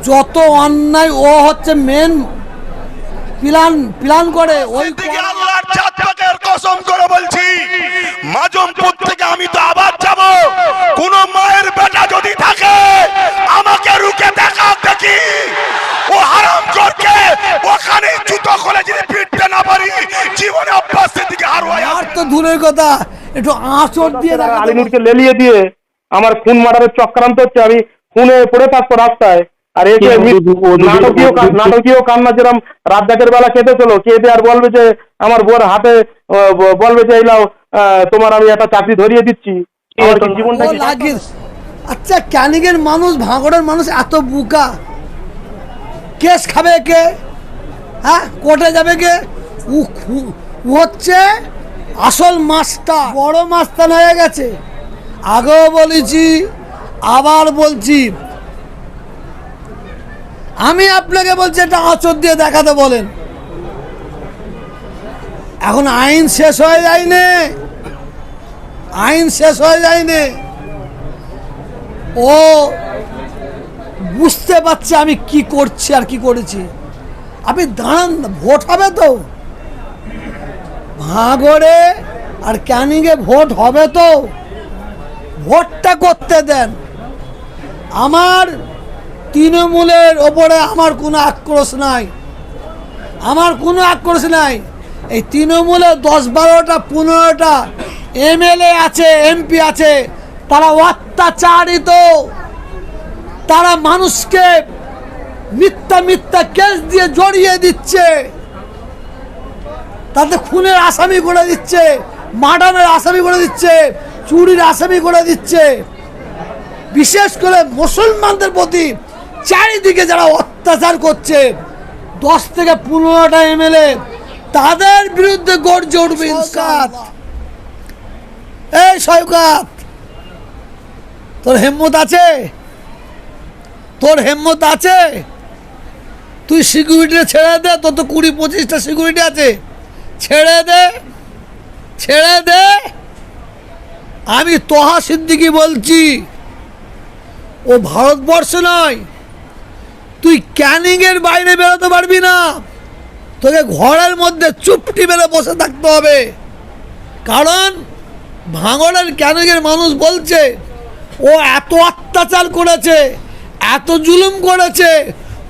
যত অন্যায় ও হচ্ছে মেন প্ল্যান প্ল্যান করে ওই আল্লাহর চাঁদ কসম করে বলছি মাজমপুর থেকে আমি তো আবার যাব। কোন মায়ের বেটা যদি থাকে আমাকে রুকে দেখা দেখি। ও হারাম করকে ওখানে জুতো খুলে যদি পিটতে না পারি জীবনে অভ্যাস দিকে আরও আর তো দূরের কথা একটু আঁচড় দিয়ে দেখা আলিনুরকে লেলিয়ে দিয়ে আমার খুন মার্ডারের চক্রান্ত হচ্ছে আমি খুনে পড়ে থাকতো রাস্তায়। আর কে ওদিকে- ওদিকে- নাটকীয় নাটকীয় কান্না যেরকম রাজ্জাকের বেলা কেঁদেছিল কেঁদে আর বলবে যে আমার বোর হাতে বলবে যে এইলাও তোমার আমি একটা চাকরি ধরিয়ে দিচ্ছি। জীবনটা কি? আচ্ছা ক্যানিংয়ের মানুষ ভাঙড়ের মানুষ এত বুকা। কেস খাবে কে? হ্যাঁ কোর্টে যাবে কে? হচ্ছে আসল মাস্টার। বড় মাস্তান হয়ে গেছে। আগেও বলেছি আবার বলছি আমি আপনাকে বলছি এটা আঁচড় দিয়ে দেখাতে বলেন। এখন আইন শেষ হয়ে যায়নি। আইন শেষ হয়ে যায়নি। ও বুঝতে পারছে আমি কি করছি আর কি করেছি। আপনি দাঁড়ান, ভোট হবে তো। ভাঙড়ে আর ক্যানিংয়ে ভোট হবে তো। ভোটটা করতে দেন। আমার তৃণমূলের ওপরে আমার কোনো আক্রোশ নাই। আমার কোনো আক্রোশ নাই। এই তৃণমূলে দশ বারোটা, পনেরোটা এমএলএ আছে, এমপি আছে, তারা অত্যাচারিত। তারা মানুষকে মিথ্যা মিথ্যা কেস দিয়ে জড়িয়ে দিচ্ছে। তাতে খুনের আসামি করে দিচ্ছে, মার্ডারের আসামি করে দিচ্ছে, চুরির আসামি করে দিচ্ছে। বিশেষ করে মুসলমানদের প্রতি চারিদিকে যারা অত্যাচার করছে দশ থেকে পনেরোটা এমএলএ তাদের বিরুদ্ধে গর্জে উঠবে ইনসাফ। এই সৈকাত তোর হেম্মত আছে? তোর হেম্মত আছে? তুই সিকিউরিটি ছেড়ে দে তোর তো কুড়ি পঁচিশটা সিকিউরিটি আছে। ছেড়ে দে ছেড়ে দে। আমি তোহা সিদ্দিকি বলছি ও ভারতবর্ষ নয় তুই ক্যানিংয়ের বাইরে বেরোতে পারবি না। তোকে ঘরের মধ্যে চুপটি মেরে বসে থাকতে হবে। কারণ ভাঙড়ের ক্যানিংয়ের মানুষ বলছে, ও এত অত্যাচার করেছে, এত জুলুম করেছে,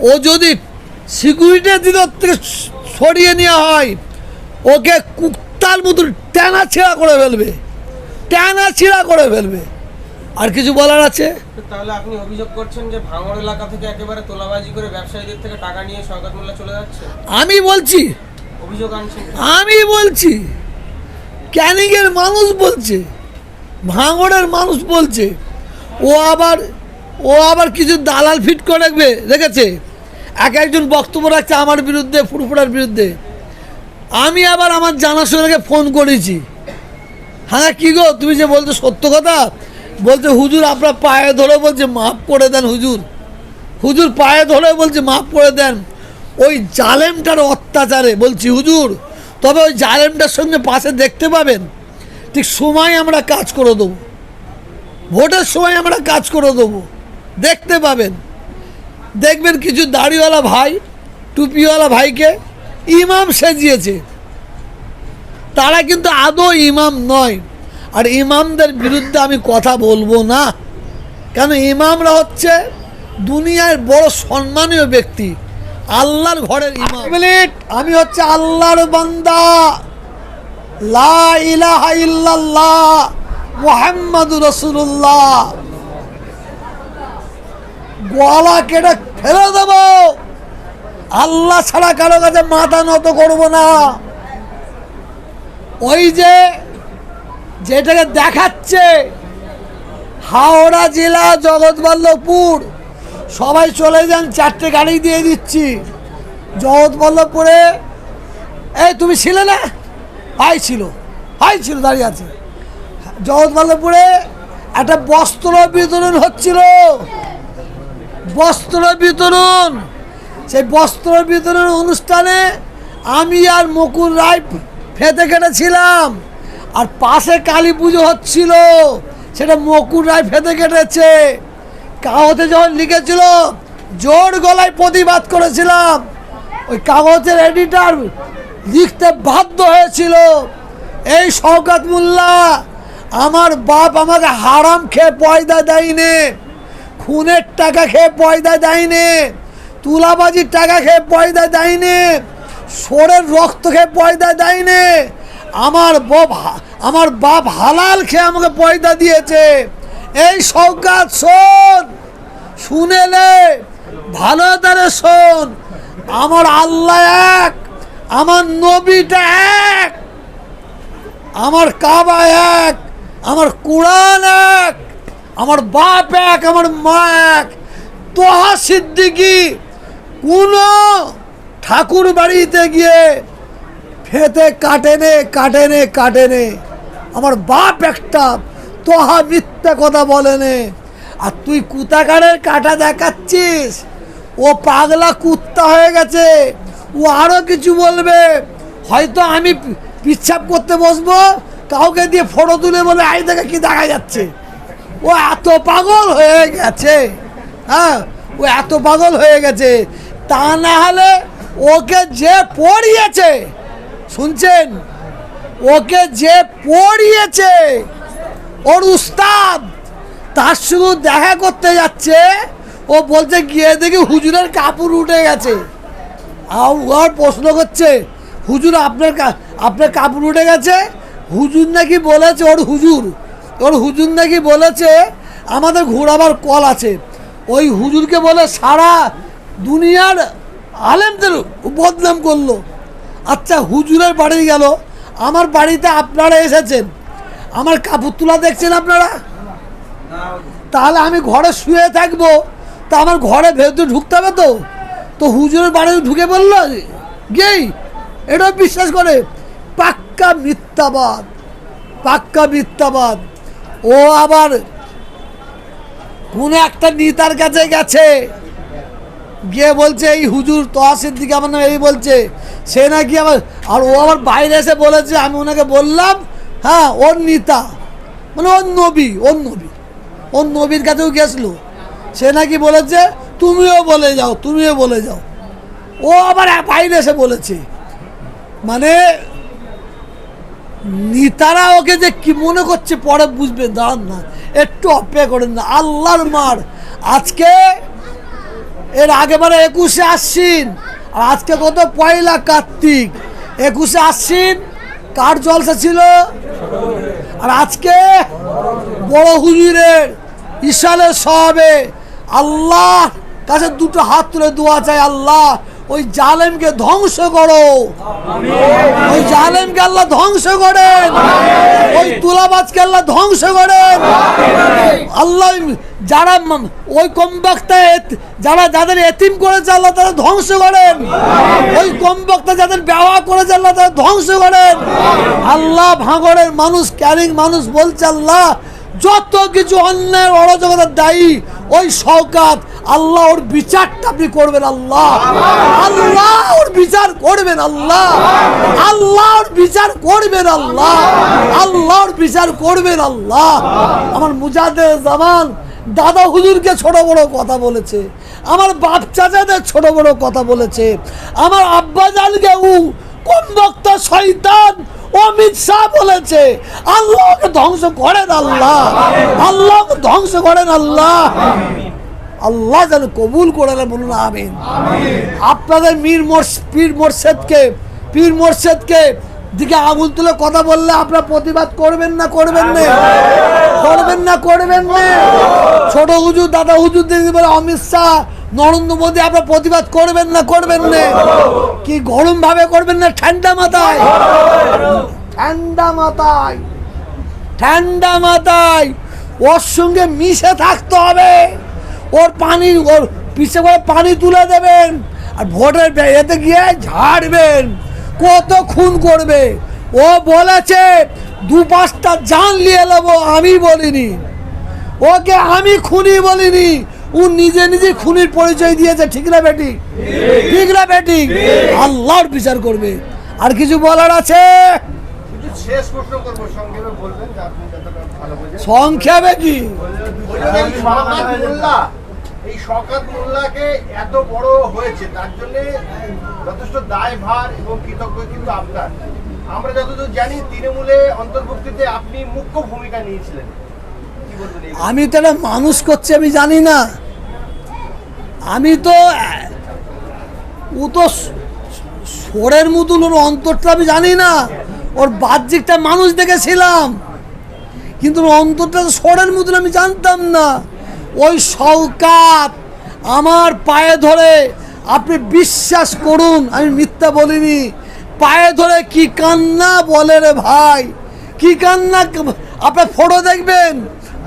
ও যদি সিকিউরিটি দিদর থেকে সরিয়ে নেওয়া হয়, ওকে কুত্তার মতন ট্যানা ছেঁড়া করে ফেলবে। ট্যানা ছিঁড়া করে ফেলবে। আর কিছু বলার আছে? তাহলে আপনি অভিযোগ করছেন যে ভাঙড় এলাকা থেকে একেবারে তোলাবাজি করে ব্যবসায়ীদের থেকে টাকা নিয়ে সরকার মোল্লা চলে যাচ্ছে? আমি বলছি অভিযোগ আনছেন আমি বলছি ক্যানিংয়ের মানুষ বলছে ভাঙড়ের মানুষ বলছে ও আবার ও আবার কিছু দালাল ফিট করে রাখবে রেখেছে এক একজন বক্তব্য রাখছে আমার বিরুদ্ধে ফুরফুরার বিরুদ্ধে। আমি আবার আমার জানাশোনাকে ফোন করেছি। হ্যাঁ কি গো তুমি যে বলছো সত্য কথা? বলছে, হুজুর আপনার পায়ে ধরে বলছে, মাফ করে দেন হুজুর। হুজুর, পায়ে ধরে বলছে, মাফ করে দেন। ওই জালেমটার অত্যাচারে বলছি, হুজুর, তবে ওই জালেমটার সঙ্গে পাশে দেখতে পাবেন। ঠিক সময় আমরা কাজ করে দেবো। ভোটের সময় আমরা কাজ করে দেবো। দেখতে পাবেন। দেখবেন কিছু দাড়িওয়ালা ভাই, টুপিওয়ালা ভাইকে ইমাম সেজিয়েছে। তারা কিন্তু আদৌ ইমাম নয়। আর ইমামদের বিরুদ্ধে আমি কথা বলব না। কেন ইমামরা হচ্ছে দুনিয়ার বড় সম্মানীয় ব্যক্তি। আল্লাহর ঘরের ইমাম। আমি হচ্ছে আল্লাহর বান্দা। লা ইলাহা ইল্লাল্লাহ মুহাম্মাদুর রাসূলুল্লাহ। গলা কেটে ফেলে দেব। আল্লাহ ছাড়া কারও কাছে মাথা নত করব না। ওই যে যেটাকে দেখাচ্ছে হাওড়া জেলা জগৎবল্লভপুর। সবাই চলে যান, চারটে গাড়ি দিয়ে দিচ্ছি। জগৎবল্লভপুরে, এই তুমি ছিলে না? ভাই ছিল ভাই ছিল, দাঁড়িয়ে আছে। জগৎবল্লভপুরে একটা বস্ত্র বিতরণ হচ্ছিল। বস্ত্র বিতরণ। সেই বস্ত্র বিতরণ অনুষ্ঠানে আমি আর মুকুল রায় ফেতে কেটেছিলাম। আর পাশে কালী পুজো হচ্ছিল। সেটা মকুর রায় ফেঁদে কেটেছে। কাগজে যখন লিখেছিল, জোর গলায় প্রতিবাদ করেছিলাম। ওই কাগজের এডিটার লিখতে বাধ্য হয়েছিল। এই শওকাত মোল্লা, আমার বাপ আমাকে হারাম খেয়ে পয়দা দেয়নি। খুনের টাকা খেয়ে পয়দা দেয়নি। তুলাবাজির টাকা খেয়ে পয়দা দেয়নি। সোরের রক্ত খেয়ে পয়দা দেয়নি। আমার বাপ আমার বাপ হালাল খেয়ে আমাকে পয়দা দিয়েছে। এই সৌকাত শোন শুনেলে ভালো তারে শোন, আমার আল্লাহ এক, আমার নবীটা এক, আমার কাবা এক, আমার কোরআন এক, আমার বাপ এক, আমার মা এক। তোহা সিদ্দিকি, কোনো ঠাকুর বাড়িতে গিয়ে ফেতে কাটেনে কাটেনে কাটেনে। আমার বাপ একটা, তোহা মিথ্যা কথা বলেনে। আর তুই কুতাকারের কাটা দেখাচ্ছিস? ও পাগলা কুত্তা হয়ে গেছে। ও আরও কিছু বলবে। হয়তো আমি পিচ্ছাপ করতে বসবো, কাউকে দিয়ে ফটো তুলে বলে আই থেকে কি দেখা যাচ্ছে? ও এত পাগল হয়ে গেছে। হ্যাঁ ও এত পাগল হয়ে গেছে। তা না হলে ওকে যে পড়িয়েছে শুনছেন? ওকে যে পড়িয়েছে, ওর উস্তাদ, তার শুধু দেখা করতে যাচ্ছে, ও বলছে গিয়ে দেখি হুজুরের কাপড় উঠে গেছে। আর ওর প্রশ্ন করছে, হুজুর, আপনার আপনার কাপড় উঠে গেছে? হুজুর নাকি বলেছে, ওর হুজুর ওর হুজুর নাকি বলেছে, আমাদের ঘোরাবার কল আছে। ওই হুজুরকে বলে, সারা দুনিয়ার আলেমদের বদনাম করল। আচ্ছা হুজুরের বাড়ি গেল। আমার বাড়িতে আপনারা এসেছেন। আমার কাপড় তোলা দেখছেন আপনারা? তাহলে আমি ঘরে শুয়ে থাকব। তা আমার ঘরে ভেতরে ঢুকতে হবে তো। তো হুজুরের বাড়ি ঢুকে বলল, গেই এটাও বিশ্বাস করে, পাক্কা মিথ্যাবাদ পাক্কা মিথ্যাবাদ। ও আবার কোনো একটা নেতার কাছে গেছে। গিয়ে বলছে, এই হুজুর তহাসির দিকে আমার নামে এই বলছে। সে নাকি আবার, আর ও আবার বাইরে এসে বলেছে, আমি ওনাকে বললাম হ্যাঁ ওর নেতা মানে ওর নবী ওর নবী, ওর নবীর কাছেও গেছিল। সে নাকি বলেছে, তুমিও বলে যাও, তুমিও বলে যাও। ও আবার বাইরে এসে বলেছে। মানে নেতারা ওকে যে কি মনে করছে, পরে বুঝবে দাঁড়ান না, একটু অপেক্ষা করেন না। আল্লাহর মার, আজকে এর আগেবারে একুশে আশ্বিন, আর আজকে কত? পয়লা কার্তিক। একুশে আশ্বিন, কার জলসা ছিল? আর আজকে বড় হুজুরের ঈশালের সবে আল্লাহ কাছে দুটো হাত তুলে দোয়া চাই আল্লাহ ওই জালেমকে ধ্বংস করো। ওই জালেমকে আল্লাহ ধ্বংস করেন। ওই তুলাবাজকে আল্লাহ ধ্বংস করেন। আল্লাহ যারা ওই কমবক্তা যারা যাদের এতিম করেছে আল্লাহ তারা ধ্বংস করেন। ওই কমবক্তা যাদের ব্যবহার করেছে আল্লাহ তারা ধ্বংস করেন। আল্লাহ ভাঙড়ের মানুষ, ক্যারিং মানুষ বলছে, আল্লাহ, যত কিছু অন্যায় অরাজকতার দায়ী, ওই শওকাত আল্লাহ ওর বিচারটা আপনি করবেন, আল্লাহ। আল্লাহ ওর বিচার করবেন, আল্লাহ। আল্লাহ ওর বিচার করবেন, আল্লাহ। আল্লাহ ওর বিচার করবেন, আল্লাহ। আমার মুজাদের জামান দাদা হুজুরকে ছোট বড় কথা বলেছে। আমার বাপ চাচাদের ছোট বড় কথা বলেছে। আমার আব্বা জানকে উ কোন বক্তা শয়তান অমিত শাহ বলেছে। আল্লাহকে ধ্বংস করেন, আল্লাহ। আল্লাহকে ধ্বংস করেন, আল্লাহ। আল্লাহ যেন কবুল করে বলুন আমিন। আপনাদের মীর মোর্শ পীর মোর্শেদকে পীর মোর্শেদকে দিকে আঙুল তুলে কথা বললে আপনারা প্রতিবাদ করবেন না করবেন না? করবেন না করবেন না? ছোট হুজুর, দাদা হুজুর দিদি বলে, অমিত শাহ, নরেন্দ্র মোদী, আপনারা প্রতিবাদ করবেন না করবেন না? কি গরম ভাবে করবেন না, ঠান্ডা মাথায়? ঠান্ডা মাথায়। ঠান্ডা মাথায়। ওর সঙ্গে মিশে থাকতে হবে। ওর পানি, ওর পিছে করে পানি তুলে দেবেন আর ভোটের এতে গিয়ে ঝাড়বেন। কত খুন করবে। ও বলেছে দু পাঁচটা জান নিয়ে নেব, আমি বলিনি। ওকে আমি খুনি বলিনি। ও নিজে নিজে খুনির পরিচয় দিয়েছে, ঠিক না বেটি? ঠিক না বেটি? আল্লাহর বিচার করবে। আর কিছু বলার আছে? সংক্ষেপে কি? এই শকাত মোল্লাকে এত বড় হয়েছে, তার জন্য যথেষ্ট দায়ভার এবং কৃতজ্ঞ কিন্তু আপনার। আমরা যতদূর জানি, তৃণমূলে অন্তর্ভুক্তিতে আপনি মুখ্য ভূমিকা নিয়েছিলেন। আমি তো মানুষ করছে, আমি জানি না। আমি তো, ও তো সোরের মতন ওর অন্তরটা আমি জানি না। ওর বাহ্যিকটা মানুষ দেখেছিলাম। কিন্তু ওর অন্তরটা সোরের মতন আমি জানতাম না। ওই সৌকাত আমার পায়ে ধরে, আপনি বিশ্বাস করুন, আমি মিথ্যা বলিনি। পায়ে ধরে কি কান্না বলে রে ভাই? কি কান্না? আপনার ফটো দেখবেন,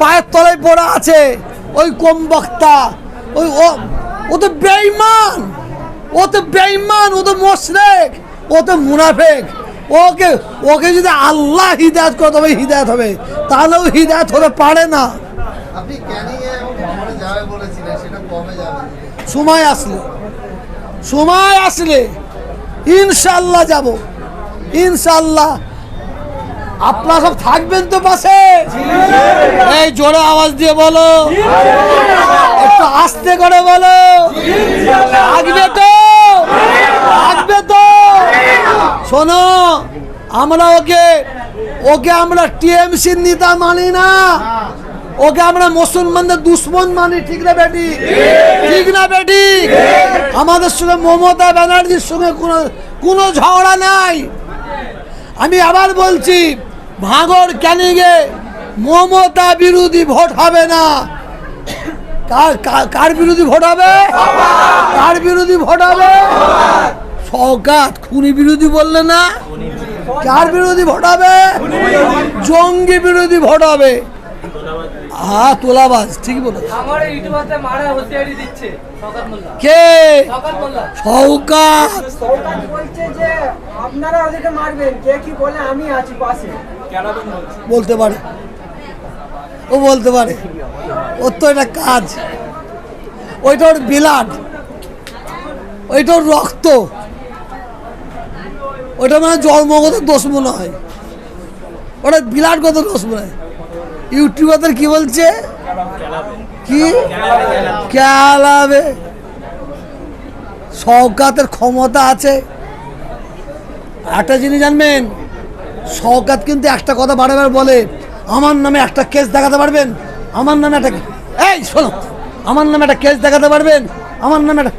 পায়ের তলায় পড়া আছে, ওই কম বক্তা, ওই ও ও তো বেইমান ও তো বেইমান ও তো মোশরেক, ও তো মুনাফেক। ওকে ওকে যদি আল্লাহ হিদায়ত করে, তবে হিদায়ত হবে। তাহলেও হিদায়ত হতে পারে না আপনি ক্যানিং এ এবং ভ্রমণে যাবে বলেছিলেন সেটা কবে যাবে সময় আসলে। সময় আসলে ইনশাল্লাহ যাব। ইনশাল্লাহ আপনারা সব থাকবেন তো পাশে? এই জোরে আওয়াজ দিয়ে বলো। একটু আস্তে করে বলো। থাকবে তো? থাকবে তো? শোনো, আমরা ওকে ওকে আমরা টিএমসির নেতা মানি না। ওকে আমরা মুসলমানদের দুশ্মন মানি, ঠিক না বেটি? ঠিক না বেটি? আমাদের সঙ্গে মমতা ব্যানার্জির সঙ্গে কোনো কোনো ঝগড়া নাই। আমি আবার বলছি, ভাঙর ক্যানিংয়ে মমতা বিরোধী ভোট হবে না। কার, কার- কার বিরোধী ভোট হবে? কার বিরোধী ভোট হবে? সৌকাত খুনি বিরোধী বললে না? কার বিরোধী ভোট হবে? জঙ্গি বিরোধী ভোট হবে। হ্যাঁ তোলাবাজ ঠিক বলে কে? সৌকাত সরকার বলছে যে আপনারা ওদেরকে মারবেন কে কি বলে আমি আছি পাশে। বলতে পারে। ও বলতে পারে। ওর তো এটা কাজ। ওইটা ওর বিলাড ওইটা ওর রক্ত। ওইটা মানে জন্মগত দোষ মনে হয়। ওটা বিলাটগত দোষ মনে হয়। ইউটিউবারদের কি বলছে? কি? খেলাবে সৌকাতের ক্ষমতা আছে। একটা জিনিস জানবেন, শওকাত কিন্তু একটা কথা বারবার বলে, আমার নামে একটা কেস দেখাতে পারবেন? আমার নামে একটা এই, শোনো, আমার নামে একটা কেস দেখাতে পারবেন? আমার নামে একটা